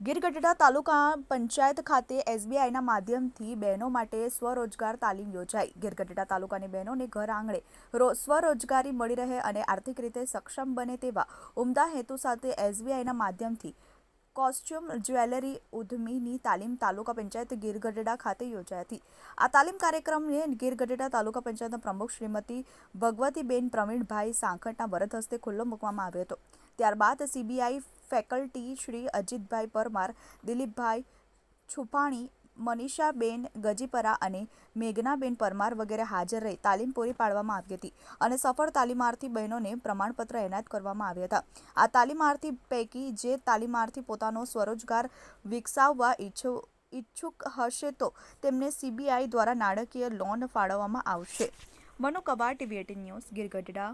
ગીરગઢડા તાલુકા પંચાયત ખાતે એસબીઆઈના માધ્યમથી બહેનો માટે સ્વરોજગાર તાલીમ યોજાઈ. ગીરગઢડા તાલુકાની બહેનોને ઘર આંગણે સ્વરોજગારી મળી રહે અને આર્થિક રીતે સક્ષમ બને તેવા ઉમદા હેતુ સાથે એસબીઆઈના માધ્યમથી કોસ્ચ્યુમ જ્વેલરી ઉદ્યમીની તાલીમ તાલુકા પંચાયત ગીરગઢડા ખાતે યોજાઈ હતી. આ તાલીમ કાર્યક્રમને ગીરગઢડા તાલુકા પંચાયતના પ્રમુખ શ્રીમતી ભગવતીબેન પ્રવીણભાઈ સાંખટના વરદ હસ્તે ખુલ્લો મૂકવામાં આવ્યો હતો. ત્યારબાદ સીબીઆઈ ફેકલ્ટી શ્રી અજીતભાઈ પરમાર, દિલીપભાઈ છુપાણી, મનીષાબેન ગજીપરા અને મેઘનાબેન પરમાર વગેરે હાજર રહી તાલીમ પૂરી પાડવામાં આવી હતી અને સફળ તાલીમાર્થી બહેનોને પ્રમાણપત્ર એનાયત કરવામાં આવ્યા હતા. આ તાલીમાર્થી પૈકી જે તાલીમાર્થી પોતાનો સ્વરોજગાર વિકસાવવા ઈચ્છો, ઈચ્છુક હશે તો તેમને સીબીઆઈ દ્વારા નાણાકીય લોન ફાળવવામાં આવશે. મનુ કબાટ, ટીવી એટીન ન્યૂઝ ગીરગઢડા.